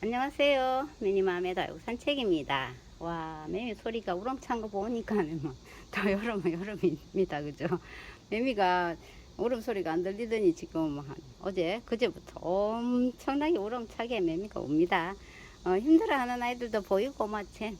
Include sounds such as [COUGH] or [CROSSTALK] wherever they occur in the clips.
안녕하세요. 미니맘의 다육 산책입니다. 와, 매미 소리가 우렁찬 거 보니까는 뭐, 더 여름은 여름입니다. 그죠? 매미가 울음 소리가 안 들리더니 지금 한 어제, 그제부터 엄청나게 우렁차게 매미가 옵니다. 어, 힘들어하는 아이들도 보이고, 마치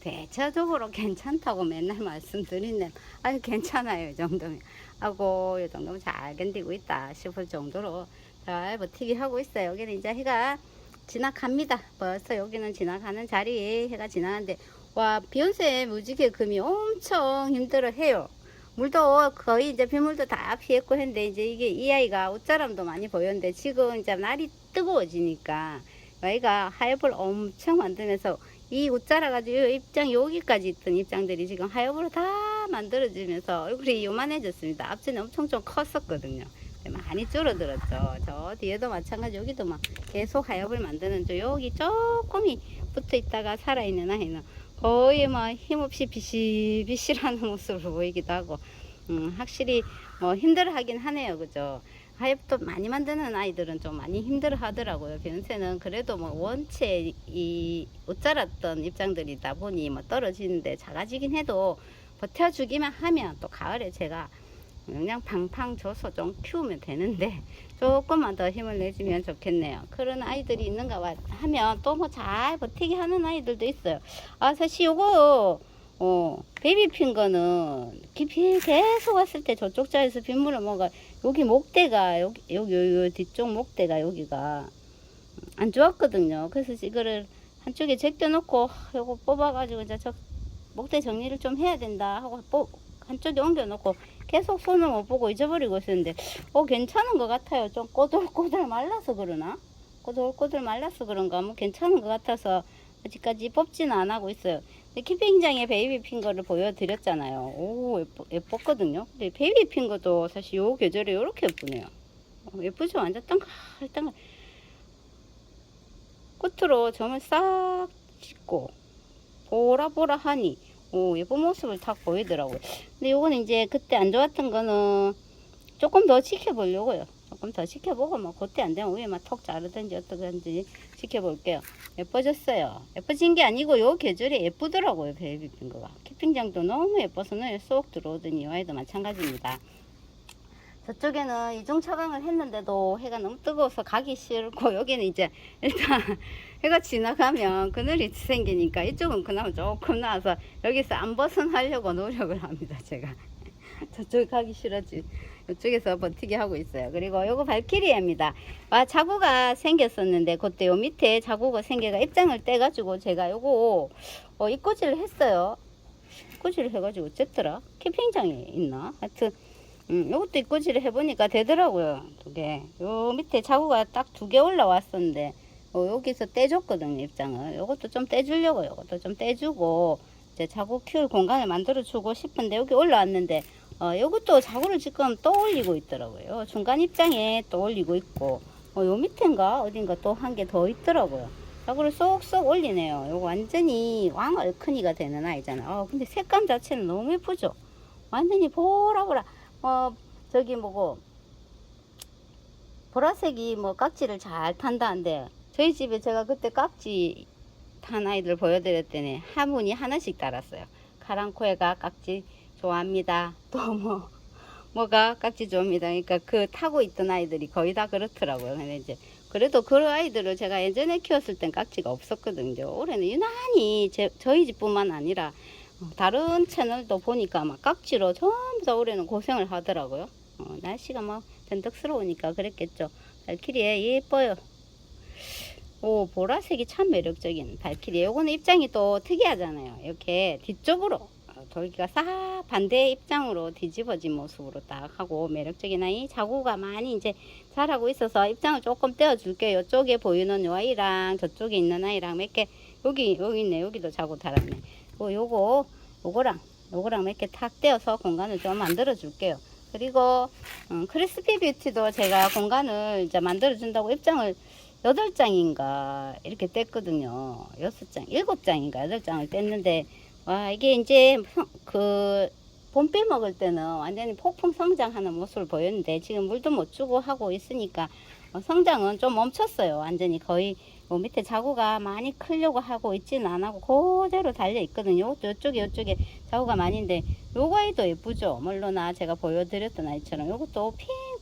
대체적으로 [LAUGHS] 괜찮다고 맨날 말씀드리는, 아유, 괜찮아요. 이 정도면. 하고, 이 정도면 잘 견디고 있다 싶을 정도로 잘 버티기 하고 있어요. 여기는 이제 해가 지나갑니다. 벌써 여기는 지나가는 자리에 해가 지나가는데 와 비욘세 무지개 금이 엄청 힘들어 해요. 물도 거의 이제 빗물도 다 피했고 했는데 이제 이게 이 아이가 옷자람도 많이 보였는데 지금 이제 날이 뜨거워지니까 아이가 하엽을 엄청 만들면서 이 옷자라 가지고 입장 여기까지 있던 입장들이 지금 하엽으로 다 만들어지면서 얼굴이 요만해졌습니다. 앞전에 엄청 좀 컸었거든요. 많이 줄어들었죠. 저 뒤에도 마찬가지 여기도 막 계속 하엽을 만드는 저 여기 조금이 붙어 있다가 살아있는 아이는 거의 막 힘없이 비실비실하는 [LAUGHS] 모습으로 보이기도 하고 음, 확실히 뭐 힘들어하긴 하네요. 그죠? 하엽도 많이 만드는 아이들은 좀 많이 힘들어 하더라고요. 변새는 그래도 뭐 원체 이옷 자랐던 입장들이다 보니 뭐 떨어지는데 작아지긴 해도 버텨주기만 하면 또 가을에 제가 그냥 팡팡 줘서 좀 키우면 되는데 [LAUGHS] 조금만 더 힘을 내주면 좋겠네요. 그런 아이들이 있는가 봐- 하면 또 뭐 잘 버티게 하는 아이들도 있어요. 아 사실 요거 어 베이비 핀 거는 깊이 계속 왔을 때 저쪽 자에서 빗물을 먹어 여기 목대가 여기 여기 여기 뒤쪽 목대가 여기가 안 좋았거든요. 그래서 이거를 한쪽에 제껴놓고 요거 뽑아가지고 이제 저 목대 정리를 좀 해야 된다 하고 뽑 한쪽에 옮겨놓고 계속 손을 못 보고 잊어버리고 있었는데 어 괜찮은 것 같아요. 좀 꼬들꼬들 말라서 그러나? 꼬들꼬들 말라서 그런가? 뭐 괜찮은 것 같아서 아직까지 뽑지는 안 하고 있어요 키핑장에 베이비 핑거를 보여드렸잖아요. 오 예뻐, 예뻤거든요. 근데 베이비 핑거도 사실 요 계절에 요렇게 예쁘네요. 어, 예쁘죠? 완전 땅글땅글 끝으로 점을 싹 찍고 보라보라하니 오 예쁜 모습을 딱 보이더라고요. 근데 요거는 이제 그때 안 좋았던 거는 조금 더 지켜보려고요. 조금 더 지켜보고 뭐 그때 안 되면 위에만 톡 자르든지 어떻게든지 지켜볼게요. 예뻐졌어요. 예뻐진 게 아니고 요 계절에 예쁘더라고요. 베이비핀 거가. 키핑장도 너무 예뻐서 눈에 쏙 들어오더니 이 아이도 마찬가지입니다. 저쪽에는 이중 처방을 했는데도 해가 너무 뜨거워서 가기 싫고 여기는 이제 일단 [LAUGHS] 해가 지나가면 그늘이 생기니까 이쪽은 그나마 조금 나와서 여기서 안 벗어나려고 노력을 합니다. 제가 [LAUGHS] 저쪽 가기 싫었지. 이쪽에서 버티게 하고 있어요. 그리고 요거 발키리입니다. 아, 자구가 생겼었는데 그때 요 밑에 자구가 생겨가 입장을 떼가지고 제가 요거 어, 입꼬지를 했어요. 입꼬지를 해가지고 어쨌더라? 캠핑장에 있나? 하여튼 음, 요것도 입꼬지를 해보니까 되더라고요. 두 개. 요 밑에 자구가 딱 두 개 올라왔었는데 어, 여기서 떼줬거든요. 입장을. 요것도 좀 떼주려고 요것도 좀 떼주고 이제 자구 키울 공간을 만들어 주고 싶은데 여기 올라왔는데 어, 요것도 자구를 지금 또 올리고 있더라고요. 중간 입장에 또 올리고 있고 어, 요 밑인가 어딘가 또 한 개 더 있더라고요. 자구를 쏙쏙 올리네요. 요거 완전히 왕얼큰이가 되는 아이잖아요. 어, 근데 색감 자체는 너무 예쁘죠? 완전히 보라보라. 어, 저기 뭐고, 보라색이 뭐 깍지를 잘 탄다는데, 저희 집에 제가 그때 깍지 탄 아이들 보여드렸더니 한 분이 하나씩 달았어요. 카랑코에가 깍지 좋아합니다. [LAUGHS] 또 뭐, 뭐가 깍지 좋아합니다. 그러니까 그 타고 있던 아이들이 거의 다 그렇더라고요. 근데 이제, 그래도 그 아이들을 제가 예전에 키웠을 땐 깍지가 없었거든요. 올해는 유난히 제, 저희 집뿐만 아니라 어, 다른 채널도 보니까 막 깍지로 전부 다 올해는 고생을 하더라고요. 어, 날씨가 막 변덕스러우니까 그랬겠죠. 발키리에 예뻐요. 오, 보라색이 참 매력적인 발키리. 요거는 입장이 또 특이하잖아요. 이렇게 뒤쪽으로 어, 돌기가 싹 반대 입장으로 뒤집어진 모습으로 딱 하고 매력적인 아이 자구가 많이 이제 자라고 있어서 입장을 조금 떼어줄게요. 이쪽에 보이는 요 아이랑 저쪽에 있는 아이랑 몇 개 여기 여기 있네. 여기도 자구 달았네. 요 요거 요거랑 요거랑 몇 개 탁 떼어서 공간을 좀 만들어 줄게요. 그리고 음, 크리스피 뷰티도 제가 공간을 이제 만들어 준다고 입장을 여덟 장인가 이렇게 뗐거든요. 여섯 장, 일곱 장인가 여덟 장을 뗐는데 와 이게 이제 성- 그 봄비 먹을 때는 완전히 폭풍 성장하는 모습을 보였는데 지금 물도 못 주고 하고 있으니까 어, 성장은 좀 멈췄어요. 완전히 거의 뭐 밑에 자구가 많이 크려고 하고 있지는 안 하고 그대로 달려 있거든요. 요쪽에 요쪽에 자구가 많이인데 요거 아이도 예쁘죠. 물론나 제가 보여드렸던 아이처럼 요것도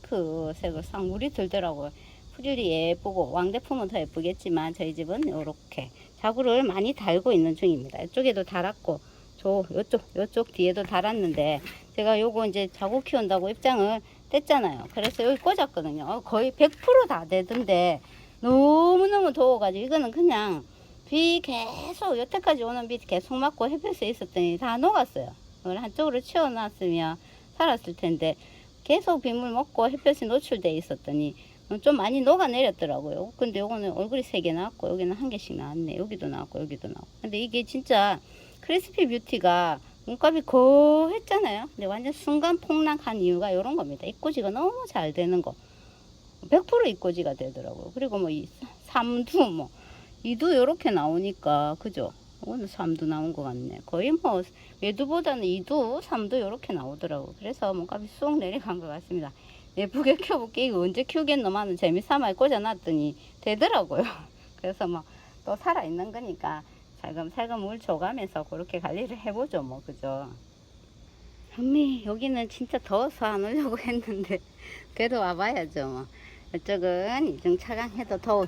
핑크색을 싹 물이 들더라고요. 프릴이 예쁘고 왕대품은 더 예쁘겠지만 저희 집은 요렇게 자구를 많이 달고 있는 중입니다. 이쪽에도 달았고 저 요쪽 요쪽 뒤에도 달았는데 제가 요거 이제 자구 키운다고 입장을 뗐잖아요. 그래서 여기 꽂았거든요. 어, 거의 100%다 되던데 너무너무 더워가지고 이거는 그냥 비 계속 여태까지 오는 비 계속 맞고 햇볕에 있었더니 다 녹았어요. 이걸 한쪽으로 치워놨으면 살았을 텐데 계속 빗물 먹고 햇볕에 노출돼 있었더니 좀 많이 녹아내렸더라고요. 근데 요거는 얼굴이 세 개 나왔고 여기는 한 개씩 나왔네. 여기도 나왔고 여기도 나왔고. 근데 이게 진짜 크리스피 뷰티가 몸값이 거했잖아요. 근데 완전 순간 폭락한 이유가 이런 겁니다. 입꼬지가 너무 잘 되는 거. 100% 입꼬지가 되더라고요. 그리고 뭐 이 삼두 뭐 이두 요렇게 나오니까 그죠? 오늘 삼두 나온 것 같네. 거의 뭐 외두보다는 이두, 삼두 요렇게 나오더라고요. 그래서 몸값이 쑥 내려간 것 같습니다. 예쁘게 키워볼게 이거 언제 키우겠노 하는 재미삼아 꽂아놨더니 되더라고요. [LAUGHS] 그래서 뭐 또 살아있는 거니까 살금살금 물 줘가면서 그렇게 관리를 해보죠 뭐 그죠. 현미 여기는 진짜 더워서 안 오려고 [LAUGHS] 했는데 그래도 와봐야죠 뭐. 이쪽은 이중 차강해도 더운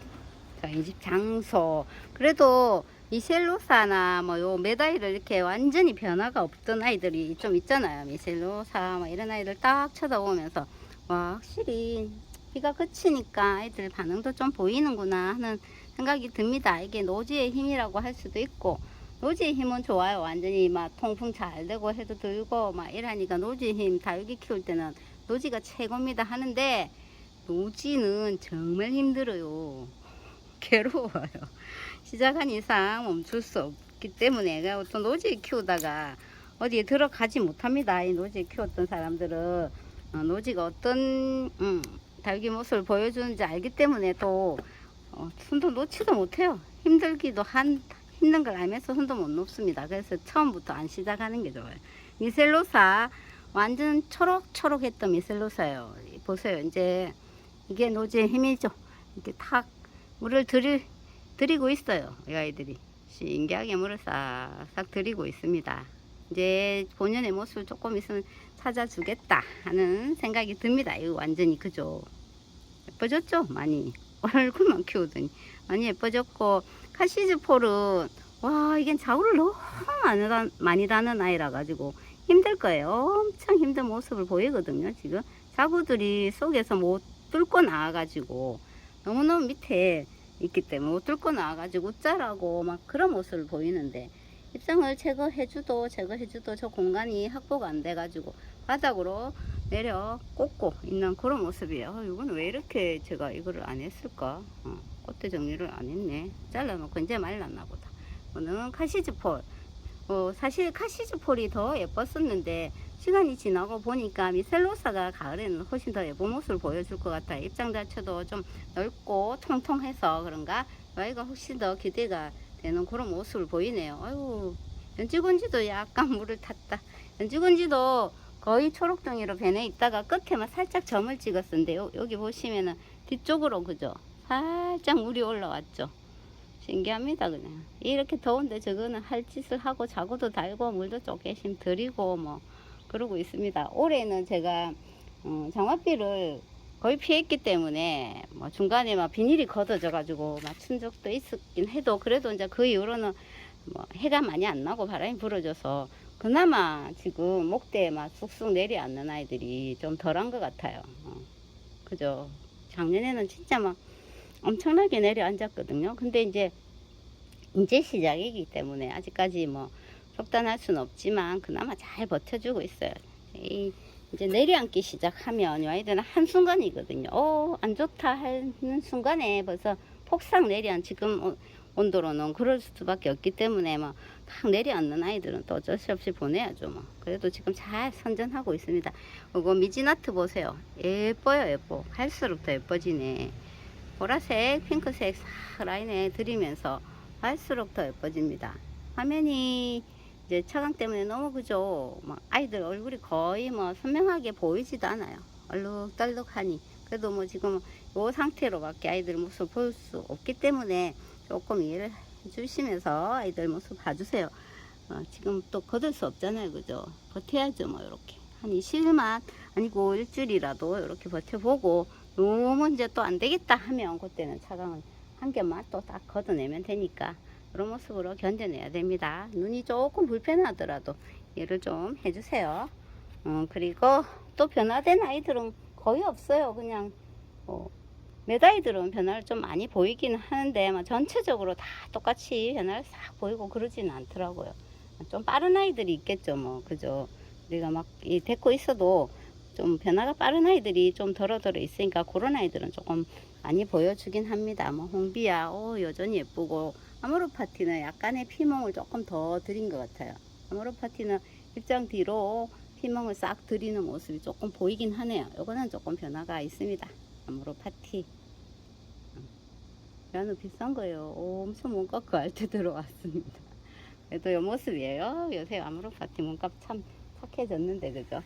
저희 집 장소 그래도 미셀로사나 뭐 요 메다이를 이렇게 완전히 변화가 없던 아이들이 좀 있잖아요 미셀로사 뭐 이런 아이들 딱 쳐다보면서 와 확실히 비가 그치니까 아이들 반응도 좀 보이는구나 하는 생각이 듭니다. 이게 노지의 힘이라고 할 수도 있고 노지의 힘은 좋아요. 완전히 막 통풍 잘 되고 해도 들고 막 이러니까 노지의 힘 다육이 키울 때는 노지가 최고입니다 하는데 노지는 정말 힘들어요. [LAUGHS] 괴로워요. 시작한 이상 멈출 수 없기 때문에 또 노지 키우다가 어디에 들어가지 못합니다. 이 노지 키웠던 사람들은. 어, 노지가 어떤 음, 달기 모습을 보여주는지 알기 때문에 또 어, 손도 놓지도 못해요. 힘들기도 한 힘든 걸 알면서 손도 못 놓습니다. 그래서 처음부터 안 시작하는 게 좋아요. 미셀로사 완전 초록초록했던 미셀로사예요. 보세요. 이제 이게 노지의 힘이죠. 이렇게 탁 물을 들일 드리고 있어요. 이 아이들이 신기하게 물을 싹싹 드리고 있습니다. 이제 본연의 모습을 조금 있으면 찾아주겠다 하는 생각이 듭니다. 이거 완전히 그죠? 예뻐졌죠? 많이 [LAUGHS] 얼굴만 키우더니 많이 예뻐졌고 카시즈 폴은 와 이게 자우를 너무 많이, 다는 아이라 가지고 힘들 거예요. 엄청 힘든 모습을 보이거든요. 지금 자구들이 속에서 못 뚫고 나와가지고 너무너무 밑에 있기 때문에 못 뚫고 나와가지고 웃자라고 막 그런 모습을 보이는데 입장을 제거해주도 제거해주도 저 공간이 확보가 안 돼가지고 바닥으로 내려 꽂고 있는 그런 모습이에요. 어, 이건 왜 이렇게 제가 이거를 안 했을까? 어, 꽃대 정리를 안 했네. 잘라놓고 이제 말랐나 보다. 오늘은 카시즈폴. 어, 사실 카시즈폴이 더 예뻤었는데 시간이 지나고 보니까 미셀로사가 가을에는 훨씬 더 예쁜 모습을 보여줄 것 같아요. 입장 자체도 좀 넓고 통통해서 그런가 아이가 훨씬 더 기대가 되는 그런 모습을 보이네요. 아유 연지곤지도 약간 물을 탔다. 연지곤지도 거의 초록종이로 변해 있다가 끝에만 살짝 점을 찍었었는데 요, 여기 보시면은 뒤쪽으로 그죠? 살짝 물이 올라왔죠. 신기합니다 그냥 이렇게 더운데 저거는 할 짓을 하고 자고도 달고 물도 조금씩 들이고 뭐 그러고 있습니다. 올해는 제가 어, 장화비를 거의 피했기 때문에 뭐 중간에 막 비닐이 걷어져 가지고 맞춘 적도 있었긴 해도 그래도 이제 그 이후로는 뭐 해가 많이 안 나고 바람이 불어줘서 그나마 지금 목대에 막 쑥쑥 내려앉는 아이들이 좀 덜한 것 같아요. 어, 그죠? 작년에는 진짜 막 엄청나게 내려앉았거든요. 근데 이제 이제 시작이기 때문에 아직까지 뭐 속단할 수는 없지만 그나마 잘 버텨주고 있어요. 이 이제 내려앉기 시작하면 이 아이들은 한순간이거든요. 어, 안 좋다 하는 순간에 벌써 폭삭 내려앉, 지금 어, 온도로는 그럴 수밖에 없기 때문에 막탁 내려앉는 아이들은 또 어쩔 수 없이 보내야죠. 뭐. 그래도 지금 잘 선전하고 있습니다. 이거 미지나트 보세요. 예뻐요, 예뻐. 갈수록 더 예뻐지네. 보라색, 핑크색 싹 라인에 들이면서 갈수록 더 예뻐집니다. 화면이 이제 차강 때문에 너무 그죠. 막 아이들 얼굴이 거의 뭐 선명하게 보이지도 않아요. 얼룩덜룩하니. 그래도 뭐 지금 요 상태로밖에 아이들 모습 볼 수 없기 때문에 조금 이해를 해주시면서 아이들 모습 봐주세요. 어, 지금 또 거둘 수 없잖아요. 그죠? 버텨야죠. 뭐, 이렇게. 한 20일만 아니고 일주일이라도 이렇게 버텨보고 너무 이제 또 안 되겠다 하면 그때는 차강을 한 개만 또 딱 걷어내면 되니까 그런 모습으로 견뎌내야 됩니다. 눈이 조금 불편하더라도 이해를 좀 해주세요. 어, 그리고 또 변화된 아이들은 거의 없어요. 그냥 어, 몇 아이들은 변화를 좀 많이 보이기는 하는데 뭐 전체적으로 다 똑같이 변화를 싹 보이고 그러지는 않더라고요. 좀 빠른 아이들이 있겠죠, 뭐 그죠? 우리가 막 이 데리고 있어도 좀 변화가 빠른 아이들이 좀 덜어덜어 있으니까 그런 아이들은 조금 많이 보여주긴 합니다. 뭐 홍비야, 오 여전히 예쁘고 아모르 파티는 약간의 피멍을 조금 더 드린 것 같아요. 아모르 파티는 입장 뒤로 피멍을 싹 들이는 모습이 조금 보이긴 하네요. 요거는 조금 변화가 있습니다. 아모르 파티. 야는 비싼 거예요. 오, 엄청 몸값 그 알때 들어왔습니다. 그래도 요 모습이에요. 요새 아모르 파티 몸값 참 착해졌는데 그죠?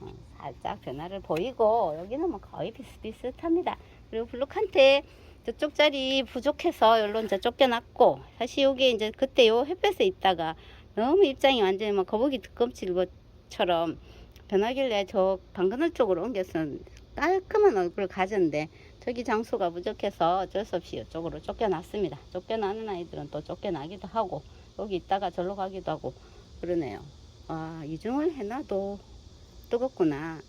어, 살짝 변화를 보이고 여기는 뭐 거의 비슷비슷합니다. 그리고 블루칸테 저쪽 자리 부족해서 여기로 이제 쫓겨났고 사실 여기 이제 그때 요 햇볕에 있다가 너무 입장이 완전히 막 거북이 뒤꿈치처럼 변하길래 저 방그늘 쪽으로 옮겨서 깔끔한 얼굴을 가졌는데 저기 장소가 부족해서 어쩔 수 없이 이쪽으로 쫓겨났습니다. 쫓겨나는 아이들은 또 쫓겨나기도 하고 여기 있다가 절로 가기도 하고 그러네요. 아 이중을 해놔도 뜨겁구나.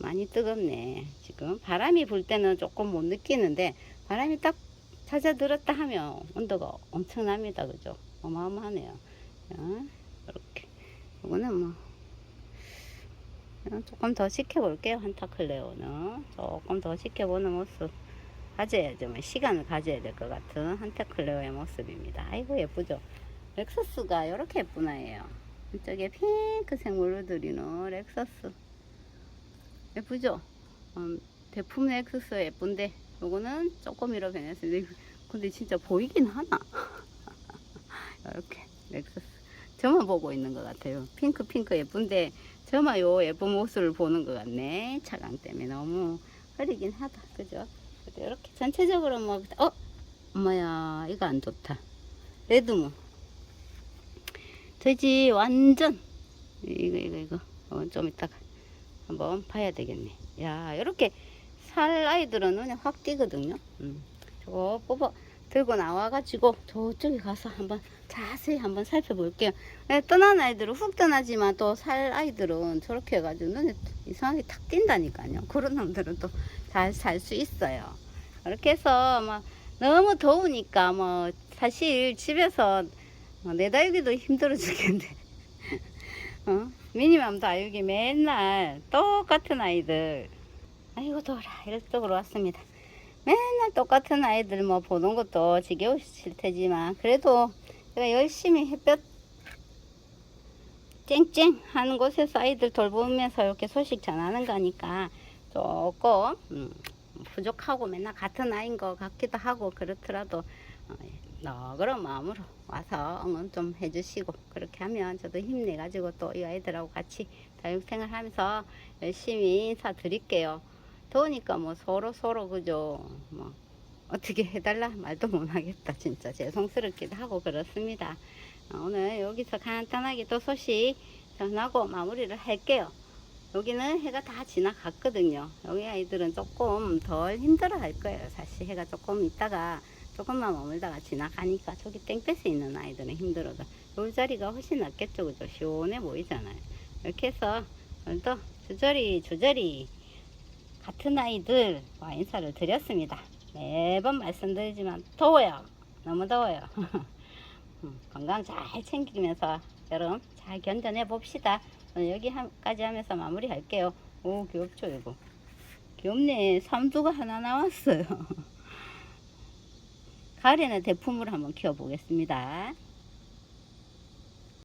많이 뜨겁네. 지금 바람이 불 때는 조금 못 느끼는데 바람이 딱 찾아들었다 하면 온도가 엄청납니다. 그죠? 어마어마하네요. 자, 이렇게. 이거는 뭐 어, 조금 더 식혀볼게요. 한타클레오는 조금 더 식혀보는 모습 가져야죠. 뭐 시간을 가져야 될 것 같은 한타클레오의 모습입니다. 아이고 예쁘죠? 렉서스가 이렇게 아이예요. 이쪽에 핑크색 물들이는 렉서스 예쁘죠? 음, 대품 렉서스 예쁜데 요거는 조금이라 변했습니다. 근데 진짜 보이긴 하나? [LAUGHS] 이렇게 렉서스 저만 보고 있는 것 같아요. 핑크 핑크 예쁜데 저만 요 예쁜 모습을 보는 것 같네. 차강 때문에 너무 흐리긴 하다. 그죠? 이렇게 전체적으로 뭐 어? 엄마야 이거 안 좋다. 레드무 돼지 완전 이거 이거 이거 어, 좀 이따가 한번 봐야 되겠네. 야 이렇게 살 아이들은 눈에 확 띄거든요. 음. 저거 뽑아 들고 나와가지고 저쪽에 가서 한번 자세히 한번 살펴볼게요. 네, 떠난 아이들은 훅 떠나지만 또 살 아이들은 저렇게 해가지고 눈에 이상하게 탁 띈다니까요. 그런 놈들은 또 잘 살 수 있어요. 이렇게 해서 막 너무 더우니까 뭐 사실 집에서 [LAUGHS] 어, 내다육이도 힘들어 죽겠는데 어? 미니맘 다육이 맨날 똑같은 아이들 아이고 더라 이쪽으로 왔습니다 맨날 똑같은 아이들 뭐 보는 것도 지겨우실 테지만 그래도 제가 열심히 햇볕 쨍쨍 하는 곳에서 아이들 돌보면서 이렇게 소식 전하는 거니까 조금 음, 부족하고 맨날 같은 아이인 것 같기도 하고 그렇더라도 어, 너그러운 마음으로 와서 응원 좀 해주시고 그렇게 하면 저도 힘내가지고 또 이 아이들하고 같이 다육생활 하면서 열심히 인사드릴게요. 더우니까 뭐 서로 서로 그죠 뭐 어떻게 해달라 말도 못하겠다 진짜 죄송스럽기도 하고 그렇습니다. 어, 오늘 여기서 간단하게 또 소식 전하고 마무리를 할게요. 여기는 해가 다 지나갔거든요. 여기 아이들은 조금 덜 힘들어 할 거예요. 사실 해가 조금 있다가 조금만 머물다가 지나가니까 저기 땡볕에 있는 아이들은 힘들어서 요 자리가 훨씬 낫겠죠. 그죠? 시원해 보이잖아요. 이렇게 해서 오늘도 주저리 주저리 같은 아이들 와 인사를 드렸습니다. 매번 말씀드리지만 더워요. 너무 더워요. [LAUGHS] 음, 건강 잘 챙기면서 여름 잘 견뎌내 봅시다. 여기까지 하면서 마무리할게요. 오 귀엽죠 이거. 귀엽네. 삼두가 하나 나왔어요. [LAUGHS] 가을에는 대품으로 한번 키워보겠습니다.